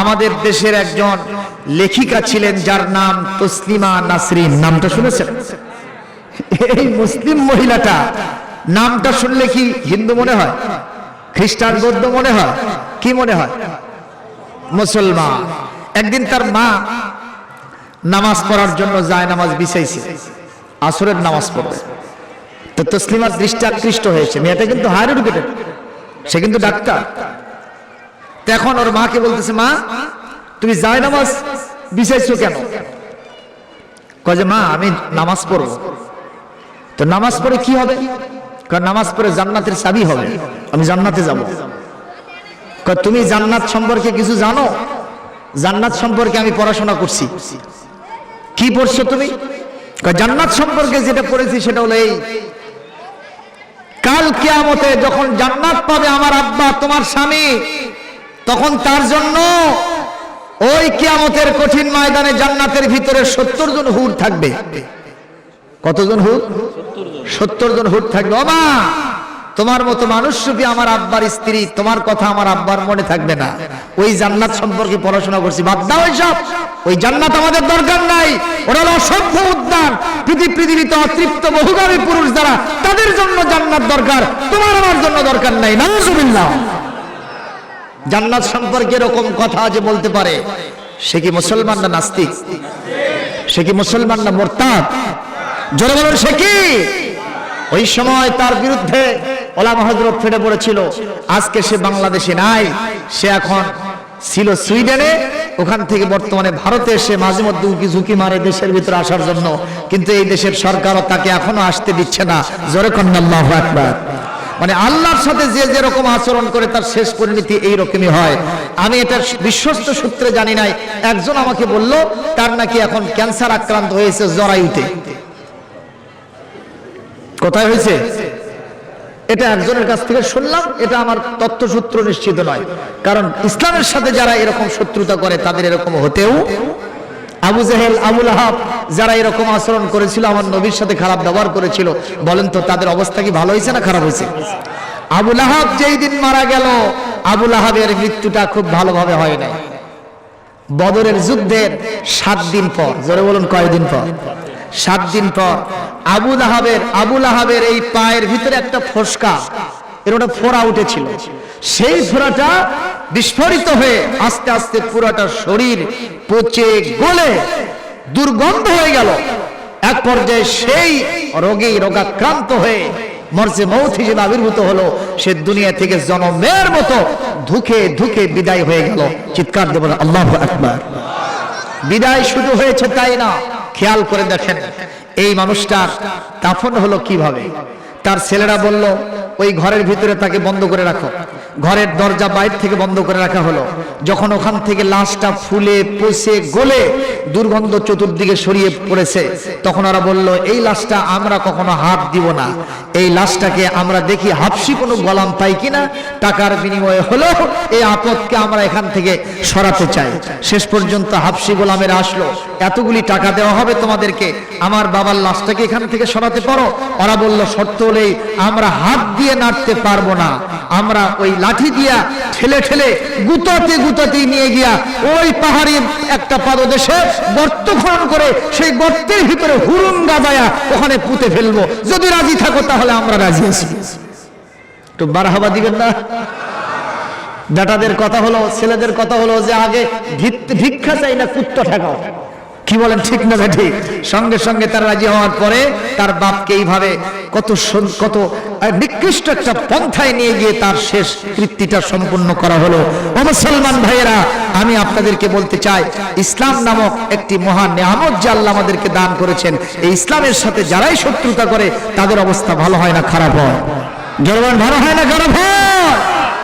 আমাদের দেশের একজন লেখিকা ছিলেন, যার নাম তসলিমা নাসরিন। নামটা শুনেছেন? এই মুসলিম মহিলাটা নামটা শুনলে কি হিন্দু মনে হয়? খ্রিস্টান বৌদ্ধ মনে হয়? কি মনে হয়? মুসলমান। একদিন তার মা নামাজ পড়ার জন্য যায় নামাজ বিছাইছে। আসরের নামাজ পড়বে। তো তসলিমার দৃষ্টি আকৃষ্ট হয়েছে। মেয়েটা কিন্তু হায়ার এডুকেটেড সে কিন্তু ডাক্তার। তো এখন ওর মাকে বলতেছে, মা, তুমি যায় নামাজ বিছাইছো কেন? কয় মা, আমি নামাজ পড়ব। তো নামাজ পড়ে কি হবে? নামাজ পড়ে জান্নাতের চাবি হবে। আমি জান্নাতে যাব। তুমি জান্নাত সম্পর্কে কিছু জানো? জান্নাত সম্পর্কে আমি পড়াশোনা করছি। কি পড়ছো তুমি? জান্নাত সম্পর্কে যেটা পড়েছি সেটা হলো এই, কাল কিয়ামতে যখন জান্নাত পাবে আমার আব্বা, তোমার স্বামী তখন তার জন্য ওই কিয়ামতের কঠিন ময়দানে জান্নাতের ভিতরে সত্তর জন হুর থাকবে। কতজন হুর? সত্তর জন হুর থাকবে। ওমা, তোমার মতো মানুষ রূপী আমার আব্বার স্ত্রী, তোমার কথা আমার আব্বার মনে থাকবে না। ওই জান্নাত সম্পর্কে পড়াশোনা করছি। বাদ দাও সব ওই জান্নাত আমাদের দরকার নাই। ওরা অসভ্য উদ্যান। পৃথিবী পৃথিবীতে অতৃপ্ত বহুগামী পুরুষ দ্বারা তাদের জন্য জান্নাত দরকার। তোমার আমার জন্য দরকার নাই। নাউজুবিল্লাহ। জান্নাত সম্পর্কে এরকম কথা যে বলতে পারে, সে কি মুসলমান না নাস্তিক? সে কি মুসলমান না মোরতাদ? জোরে বলুন, সে কি? ওই সময় তার বিরুদ্ধে ওলামা হজরত ফেটে পড়েছিল। আজকে সে বাংলাদেশে নাই, সে এখন ছিল সুইডেনে, ওখান থেকে বর্তমানে ভারতে এসে মাঝে মধ্যে উকি ঝুঁকি মারে দেশের ভিতরে আসার জন্য। কিন্তু এই দেশের সরকারও তাকে এখনও আসতে দিচ্ছে না। জোরে কন্যাল্লাহ একবার মানে আল্লাহর সাথে যে যেরকম আচরণ করে তার শেষ পরিণতি এই রকমই হয়। আমি এটা বিশ্বস্ত সূত্রে জানি নাই। একজন আমাকে বলল, তার নাকি এখন ক্যান্সার আক্রান্ত হয়েছে জরায়ুতে। কোথায় হয়েছে? এটা একজনের কাছ থেকে শুনলাম, এটা আমার তথ্যসূত্র নিশ্চিত নয়। কারণ ইসলামের সাথে যারা এরকম শত্রুতা করে, তাদের এরকম হতেও আবু জাহেল, আবুল আহাব যারা এরকম আচরণ করেছিল, আমার নবীর সাথে খারাপ ব্যবহার করেছিল, বলেন তো তাদের অবস্থা কি ভালো হয়েছে না খারাপ হয়েছে? আবুল আহাব যেই দিন মারা গেল, আবুল আহাবের মৃত্যুটা খুব ভালোভাবে হয় নাই। বদরের যুদ্ধের সাত দিন পর, জোরে বলুন কয়দিন পর? সাত দিন পর আবুল আহাবের আবুল আহাবের এই পায়ের ভিতরে একটা ফোসকা, এর ওটা ফোড়া উঠেছিল। সেই ফোড়াটা বিস্ফোরিত হয়ে আস্তে আস্তে পুরোটা শরীর পচে গলে দুর্গন্ধ হয়ে গেল। এক পর্যায়ে সেই রোগী রোগাক্রান্ত হয়ে মরজে মৌত হিসেবে আবির্ভূত হলো। সে দুনিয়া থেকে জনমের মতো ধুকে ধুকে বিদায় হয়ে গেল। চিৎকার দেব আল্লাহ আকবার। বিদায় শুরু হয়েছে তাই না? খেয়াল করে দেখেন, এই মানুষটার দাফন হলো কীভাবে? তার ছেলেরা বলল, ওই ঘরের ভিতরে তাকে বন্ধ করে রাখো। ঘরের দরজা বাইর থেকে বন্ধ করে রাখা হলো। যখন ওখান থেকে লাশটা ফুলে, পচে, গলে দুর্গন্ধ চতুর্দিকে সরিয়ে পড়েছে, তখন ওরা বলল, এই লাশটা আমরা কখনো হাত দিব না। এই লাশটাকে আমরা দেখি হাফসি কোনো গলাম পাই কিনা, টাকার বিনিময়ে হলো এই আপদকে আমরা এখান থেকে সরাতে চাই। শেষ পর্যন্ত হাফসি গোলামের আসলো, এতগুলি টাকা দেওয়া হবে তোমাদেরকে, আমার বাবার লাশটাকে এখান থেকে সরাতে পারো? ওরা বলল, শর্ত হলেই আমরা হাত দিয়ে নাড়তে পারব না। আমরা ওই লাঠি দিয়া ঠেলে ঠেলে গুতাতে গুতাতে নিয়ে গিয়া ওই পাহাড়ি একটা পাদদেশে গর্ত খনন করে সেই গর্তের ভিতরে হুরুন গাদায়া ওখানে পুঁতে ফেলব। যদি রাজি থাকো তাহলে আমরা রাজি আছি। একটু বারহাবা দিবেন না? বেটাদের কথা হলো, ছেলেদের কথা হলো যে আগে ভিক্ষা চাই না, কুত্ত ঠেকাও। কি বলেন ঠিক না ঠিক? সঙ্গে সঙ্গে তার রাজি হওয়ার পরে তার বাপকে এইভাবে কত কত নিকৃষ্ট একটা পন্থায় নিয়ে গিয়ে তার শেষ কৃত্তিটা সম্পূর্ণ করা হলো। ও মুসলমান ভাইয়েরা, আমি আপনাদেরকে বলতে চাই, ইসলাম নামক একটি মহান নেহামত যে আল্লাহ আমাদেরকে দান করেছেন, এই ইসলামের সাথে যারাই শত্রুতা করে, তাদের অবস্থা ভালো হয় না, খারাপ হয়। জনগণ ভালো হয় না, খারাপ হয়?